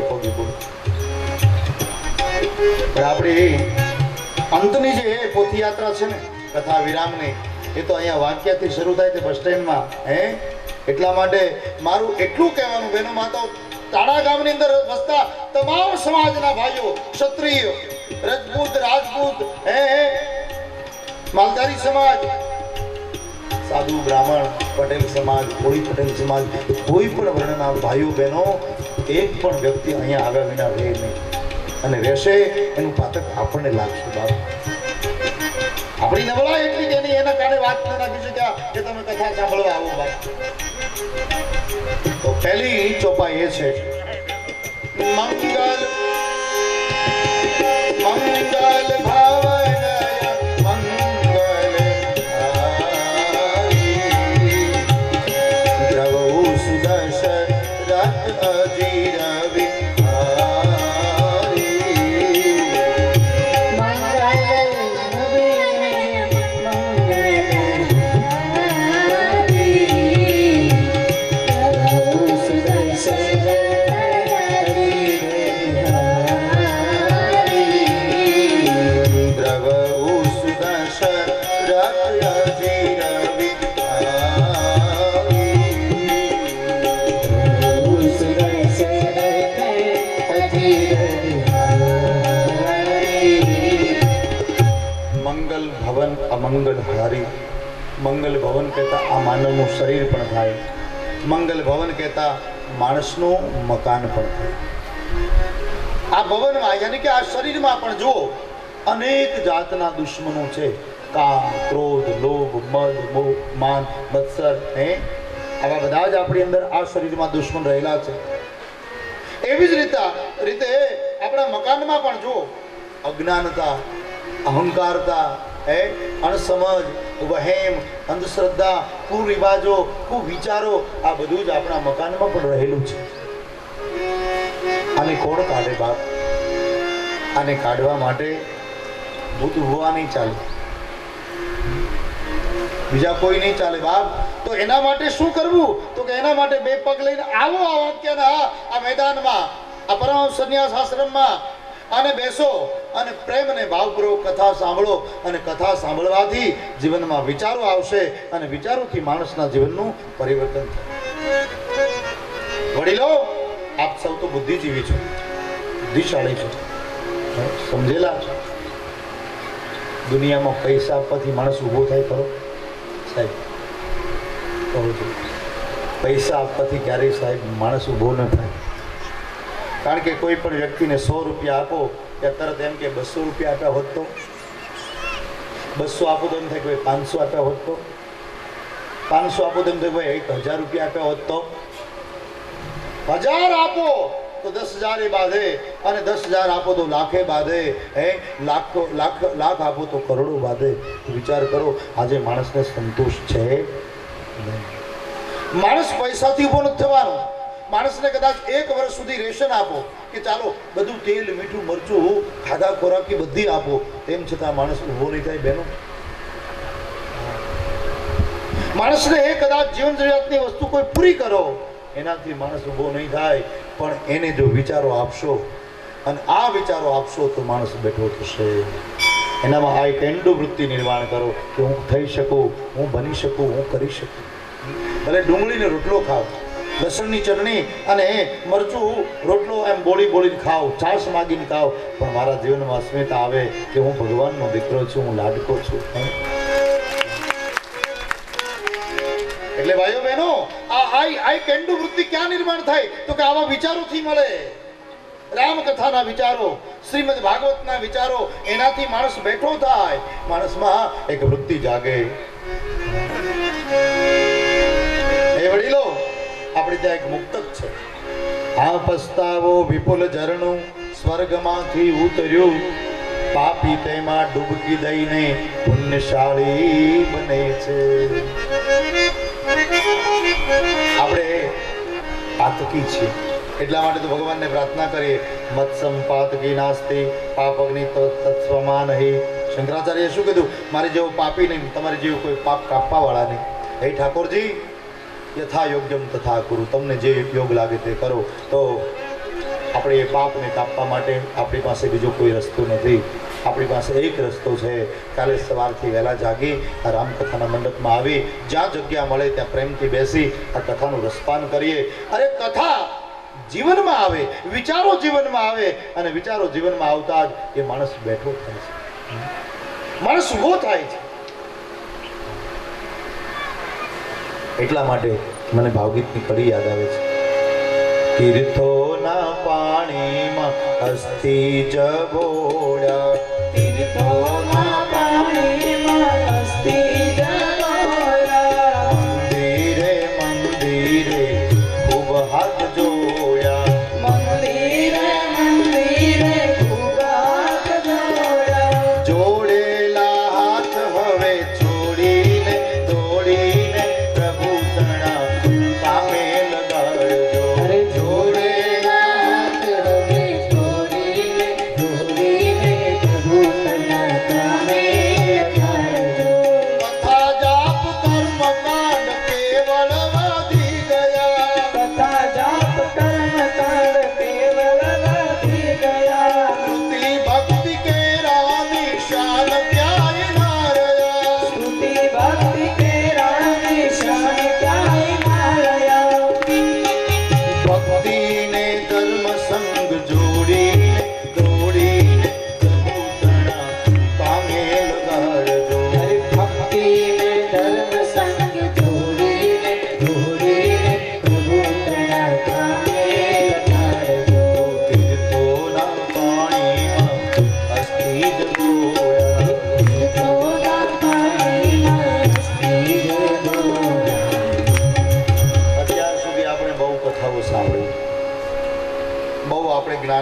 પગે પગે પગે. અંતની જે પોથયાત્રા છે ને, કથા વિરામની, એ તો અહીંયા વાક્યથી શરૂ થાય છે બસ સ્ટેન્ડમાં. હે? એટલા માટે મારું એટલું કહેવાનું બહેનો માતાઓ તાળા ગામની અંદર વસતા તમામ સમાજના ભાઈઓ, ક્ષત્રિય, રજપૂત, રાજપૂત હે? માલધારી સમાજ સાધુ, બ્રાહ્મણ, પટેલ સમાજ કોળી પટેલ સમાજ, કોઈ પણ વર્ણના ભાઈઓ, બહેનો, એક પણ વ્યક્તિ અહીંયા આવ્યા વિના રહે નહીં. અને રહેશે એનું પાતક આપણને લાગશે, બાપ. આપણી નબળા એટલી કે નહીં, એના કારણે વાત ન રાખી શક્યા કે તમે કથા સાંભળવા આવો, બાપ. તો પહેલી ચોપાઈ એ છે. મંગલ મંગલ મંગલ ભવન અમંગલ હારી. મંગલ ભવન કહેતા આ માનવનું શરીર પણ થાય. મંગલ ભવન કહેતા માણસનું મકાન પણ થાય. આ ભવનમાં, યાની કે આ શરીરમાં પણ જુઓ, અનેક જાતના દુશ્મનો છે. કામ, ક્રોધ, લોભ મદ મોહ, માન, મત્સર, હે? આવા બધા જ આપણી અંદર આ શરીરમાં દુશ્મન રહેલા છે. એવી જ રીતે રીતે આપણા મકાનમાં પણ જુઓ, અજ્ઞાનતા, અહંકારતા, હે? અણસમજ, વહેમ, અંધશ્રદ્ધા, કુરિવાજો, કુવિચારો, આ બધું જ આપણા મકાનમાં પણ રહેલું છે. આને કોણ કાઢે બાપ? આને કાઢવા માટે ભૂત હોવા નહીં બીજા કોઈ નહીં ચાલે બાપ. તો એના માટે શું કરવું? તો કે એના માટે બે પગ લઈને આવો આ વાક્યના, આ મેદાનમાં, આ પરમ સંન્યાસ આશ્રમમાં. અને બેસો અને પ્રેમ અને ભાવપૂર્વક કથા સાંભળો અને કથા સાંભળવાથી જીવનમાં વિચારો આવશે અને વિચારોથી માણસના જીવનનું પરિવર્તન થાય વડીલો, આપ સૌ તો બુદ્ધિજીવી છો, બુદ્ધિશાળી છો, સમજેલા છો. દુનિયામાં પૈસા આપવાથી માણસ ઊભો થાય ખરો. સાહેબ. કહું છું પૈસા આપવાથી ક્યારેય સાહેબ માણસ ઊભો ન થાય. કારણ કે કોઈ પણ વ્યક્તિને સો રૂપિયા આપો ત્યાં તરત એમ કે બસો રૂપિયા આપ્યા હોત તો? બસો આપો તો એમ થાય કે ભાઈ પાંચસો આપ્યા હોત તો? પાંચસો આપો તો એમ થાય ભાઈ એક હજાર રૂપિયા આપ્યા હોત તો? હજાર આપો તો દસ હજાર એ બાંધે. અને દસ હજાર આપો તો લાખે બાંધે, હે? લાખ લાખ લાખ આપો તો કરોડો બાંધે. વિચાર કરો, આજે માણસને સંતોષ છે? માણસ પૈસાથી ઊભો નથી થવાનો. માણસને કદાચ એક વર્ષ સુધી રેશન આપો કે ચાલો બધું તેલ, મીઠું, મરચું, ખાધા ખોરાકી બધી આપો. તેમ છતાં માણસ ઊભો નહીં થાય બેનો માણસને એ કદાચ જીવન જરૂરિયાતની વસ્તુ કોઈ પૂરી કરો, એનાથી માણસ ઊભો નહીં થાય. પણ એને જો વિચારો આપશો અને આ વિચારો આપશો તો માણસ બેઠો થશે? એનામાં આ એક એન્ડો વૃત્તિ નિર્માણ કરો કે હું થઈ શકું, હું બની શકું, હું કરી શકું. ભલે ડુંગળીને રોટલો ખાવ, લસણની ચટણી અને મરચું રોટલો એમ બોળી બોળીને ખાવ, છાશ માગીને ખાવ, પણ મારા જીવનમાં અસ્મિતા આવે કે હું ભગવાનનો દીકરો છું, હું લાડકો છું. એટલે ભાઈઓ બહેનો, આ આઈ આઈ કેન્ડુ વૃત્તિ ક્યાં નિર્માણ થાય? તો કે આવા વિચારોથી મળે. રામકથાના વિચારો, શ્રીમદ ભાગવતના વિચારો, એનાથી માણસ બેઠો થાય, માણસમાં એક વૃત્તિ જાગે. એ વડીલો, આપણે ત્યાં એક મુક્તક છે. આ પસ્તાવો વિપુલ ઝરણું સ્વર્ગમાંથી ઉતર્યું. પાપી તેમાં ડૂબકી દઈને પુણ્યશાળી બને છે. આપણે પાતકી છીએ. એટલા માટે તો ભગવાનને પ્રાર્થના કરીએ. મત્સંપાતકી નાસ્તી પાપગ્નિ તો તત્સમા નહીં શંકરાચાર્યએ શું કીધું? મારે જેવો પાપી નહીં, તમારે જેવું કોઈ પાપ કાપવાવાળા નહીં. હે ઠાકોરજી યથા યોગ્યમ તથા કુરુ. તમને જે યોગ લાગે તે કરો. તો આપણે એ પાપને કાપવા માટે આપણી પાસે બીજો કોઈ રસ્તો નથી. આપણી પાસે એક રસ્તો છે. કાલે સવારથી વહેલા જાગી આ રામકથાના મંડપમાં આવી. જ્યાં જગ્યા મળે ત્યાં પ્રેમથી બેસી આ કથાનું રસપાન કરીએ. અરે કથા! જીવનમાં આવે, વિચારો જીવનમાં આવે અને વિચારો જીવનમાં આવતા જ એ માણસ બેઠો થાય છે. માણસ ઊભો થાય છે. એટલા માટે મને ભાવગીતની કડી યાદ આવે છે. તીર્થોના પાણીમાં અસ્થિ જબોળ્યા તીર્થોના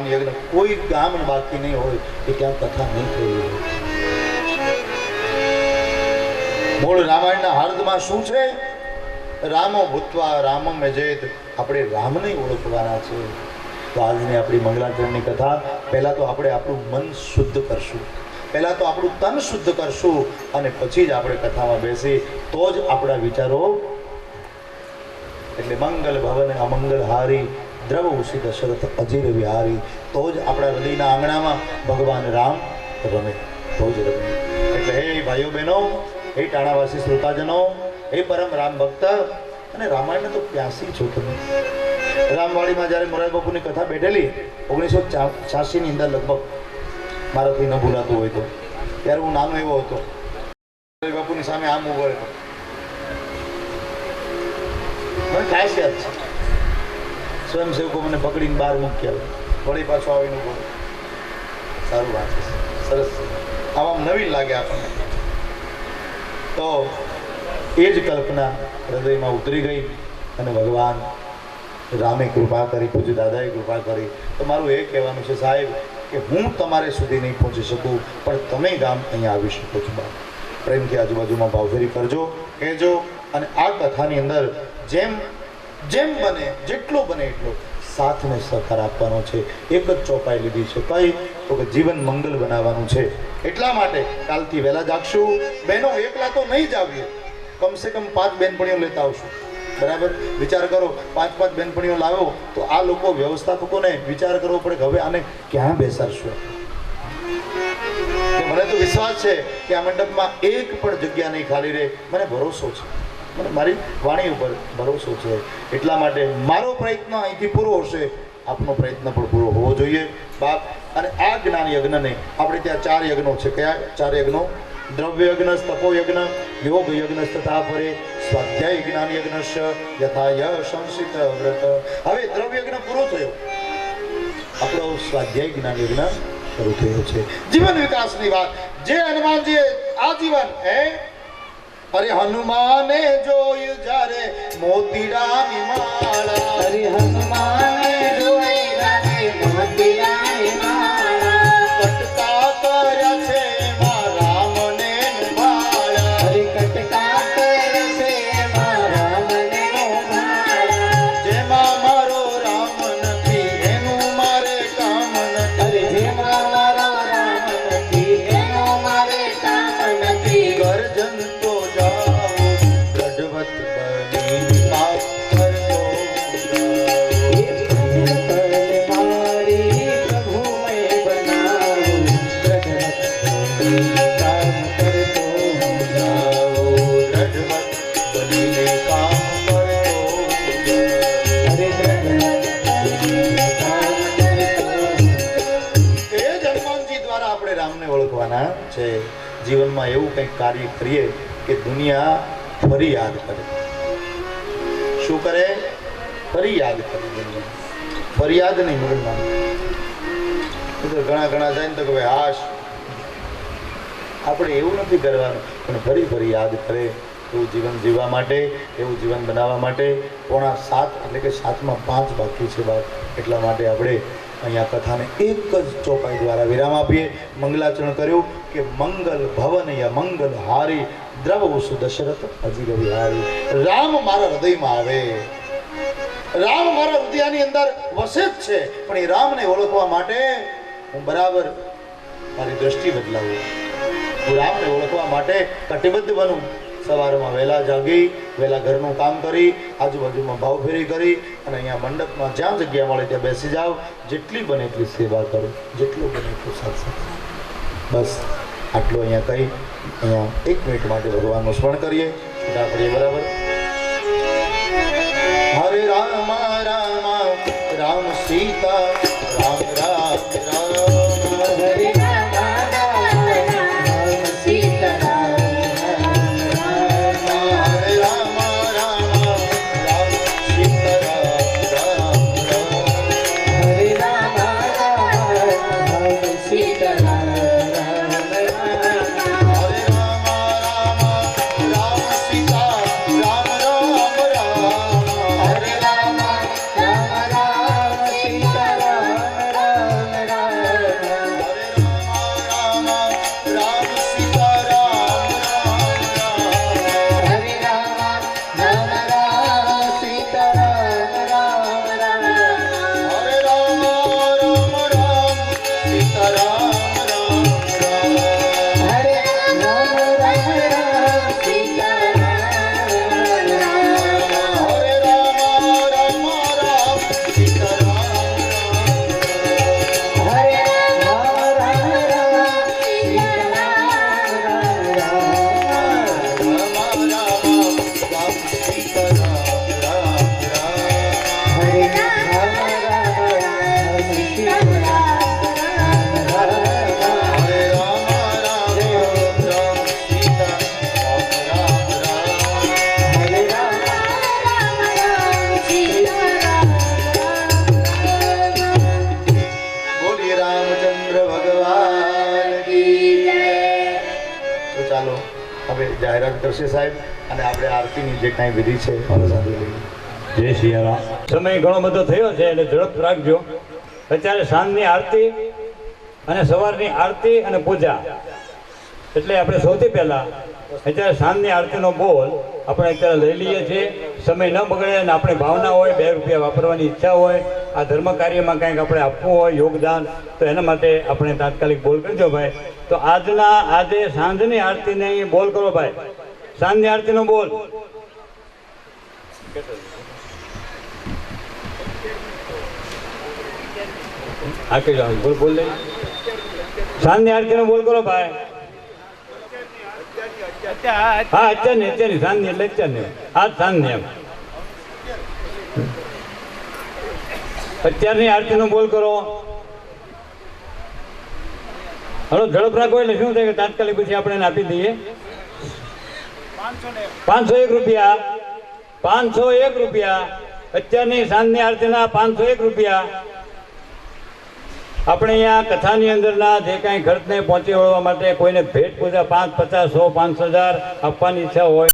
જ્ઞાન યજ્ઞ કોઈ ગામ બાકી નહીં હોય કે ત્યાં કથા નહીં થઈ મૂળ રામાયણના હાર્દમાં શું છે? રામો ભૂતવા રામમ મેજેત આપણે રામને ઓળખવાના છે. તો આજની આપણી મંગળાચરણની કથા, પહેલાં તો આપણે આપણું મન શુદ્ધ કરશું. પહેલાં તો આપણું તન શુદ્ધ કરશું અને પછી જ આપણે કથામાં બેસી, તો જ આપણા વિચારો એટલે મંગલ ભવન અમંગલ હારી દ્રવ ઉષિ દશરથ અજીર વિહારી, તો જ આપણા હૃદયના આંગણામાં ભગવાન રામ રમે, તો જ રમે. એટલે હે ભાઈઓ બહેનો, હે ટાણાવાસી શ્રોતાજનો, હે પરમ રામ ભક્ત, અને રામાયણને તો પ્યાસી છો તમે. રામવાડીમાં જ્યારે મોરારી બાપુની કથા બેઠેલી, ઓગણીસો છ્યાસીની અંદર લગભગ મારાથી ન ભૂલાતું હોય તો. ત્યારે હું નાનો એવો હતો. મોરારી બાપુની સામે આમ ઊભો રહેતો. મને ખાસ યાદ છે. સ્વયંસેવકો મને પકડીને બહાર મૂક્યા વળી પાછો આવીને બોલો. સારું વાત છે. સરસ. આમાં નવીન લાગે આપણને. તો એ જ કલ્પના હૃદયમાં ઉતરી ગઈ અને ભગવાન રામે કૃપા કરી, પૂજ્ય દાદાએ કૃપા કરી. તો મારું એ કહેવાનું છે, સાહેબ, કે હું તમારે સુધી નહીં પહોંચી શકું, પણ તમે ગામ અહીંયા આવી શકો છો, બાપ. પ્રેમથી આજુબાજુમાં ભાવફેરી કરજો, કહેજો, અને આ કથાની અંદર જેમ જેમ બને, જેટલો બને એટલો સાથને સહકાર આપવાનો છે. એક જ ચોપાઈ લીધી છે કઈ? તો કે જીવન મંગલ બનાવવાનું છે. એટલા માટે કાલથી વહેલા જાગશું. બહેનો, એકલા તો નહીં જ આવીએ કમસે કમ પાંચ બેનપણીઓ લેતા આવશું. બરાબર? વિચાર કરો, પાંચ પાંચ બેનપણીઓ લાવો, તો આ લોકો વ્યવસ્થાપકોને વિચાર કરવો પડે કે હવે આને ક્યાં બેસાડશું? મને તો વિશ્વાસ છે કે આ મંડપમાં એક પણ જગ્યા નહીં ખાલી રહે. મને ભરોસો છે. મને મારી વાણી ઉપર ભરોસો છે. એટલા માટે મારો પ્રયત્ન અહીંથી પૂરો હશે. આપનો પ્રયત્ન પણ પૂરો હોવો જોઈએ. બાપ, અને આ જ્ઞાન યજ્ઞને આપણે ત્યાં ચાર યજ્ઞો છે. કયા? ચાર યજ્ઞો? દ્રવ્ય યજ્ઞ યજ્ઞ, યોગ યજ્ઞ તથા પરે સ્વાધ્યાય જ્ઞાન યજ્ઞ યથા સંસિત વ્રત. હવે દ્રવ્ય યજ્ઞ પૂરો થયો. આપણો સ્વાધ્યાય જ્ઞાન યજ્ઞ શરૂ થયો છે. જીવન વિકાસની વાત. જે હનુમાનજીએ જીવન હે? અરે હનુમાને જોયું જ્યારે મોતીડાની માળા એવું કંઈક કાર્ય કરીએ કે દુનિયા ફરી યાદ કરે. શું કરે? ફરી યાદ કરે દુનિયા. ફરિયાદ નહીં મગજમાં. ઘણા ઘણા જાય ને તો કે ભાઈ હાશ આપણે એવું નથી કરવાનું. પણ ફરી ફરી યાદ કરે એવું જીવન જીવવા માટે, એવું જીવન બનાવવા માટે. પોણા સાત એટલે કે સાતમાં પાંચ બાકી છે બાદ એટલા માટે આપણે અહીંયા કથાને એક જ ચોપાઈ દ્વારા વિરામ આપીએ. મંગલાચરણ કર્યું કે મંગલ ભવન યા મંગલ હારી, દ્રવ વસુ દશરથ અજીર વિહારી રામ મારા હૃદયમાં આવે. રામ મારા હૃદયની અંદર વસે જ છે. પણ એ રામને ઓળખવા માટે હું બરાબર મારી દ્રષ્ટિ બદલાવું. હું રામને ઓળખવા માટે કટિબદ્ધ બનું. સવારમાં વહેલા જાગી, વહેલા ઘરનું કામ કરી, આજુબાજુમાં ભાવ ફેરી કરી અને અહીંયા મંડપમાં જ્યાં જગ્યા મળે ત્યાં બેસી જાઓ. જેટલી બને એટલી સેવા કરો. જેટલું બને એટલું સત્સંગ બસ, આટલું અહીંયા કહી અહીંયા એક મિનિટ માટે ભગવાનનું સ્મરણ કરીએ. છૂટા બરાબર. હરે રામ રામ રામ, સીતા. ચાલો. હવે જાહેરાત કરશે સાહેબ અને આપણે આરતીની જે કાંઈ વિધિ છે જય સિયારામ સમય ઘણો બધો થયો છે એટલે ઝડપ રાખજો. અત્યારે સાંજની આરતી અને સવારની આરતી અને પૂજા. એટલે આપણે સૌથી પહેલાં અત્યારે સાંજની આરતીનો બોલ આપણે અત્યારે લઈ લઈએ છીએ. સમય ન બગડે અને આપણે ભાવના હોય બે રૂપિયા વાપરવાની ઈચ્છા હોય આ ધર્મ કાર્યમાં કંઈક આપણે આપવું હોય, યોગદાન, તો એના માટે આપણે તાત્કાલિક બોલ કરજો ભાઈ. તો આજના, આજે સાંજની આરતીને બોલ કરો ભાઈ. સાંજની આરતીનો બોલ. આખી જાઓ બોલ બોલ દે. સાંજની આરતીનો બોલ કરો ભાઈ. હા, અત્યારની અત્યારની, સાંજની એટલે અત્યારની. આજ સાંજની એમ. અત્યારની આરતીનો બોલ કરો. હલો ઝડપ રાખો એટલે શું થાય કે તાત્કાલિક પછી આપણે આપી દઈએ? પાંચસો એક રૂપિયા. પાંચસો એક રૂપિયા. અત્યારની સાંજની આરતીના પાંચસો એક રૂપિયા. આપણે અહીંયા કથાની અંદરના જે કાંઈ ખર્ચને પહોંચી વળવા માટે કોઈને ભેટ પૂજા પાંચ પચાસ સો, પાંચ હજાર આપવાની ઈચ્છા હોય.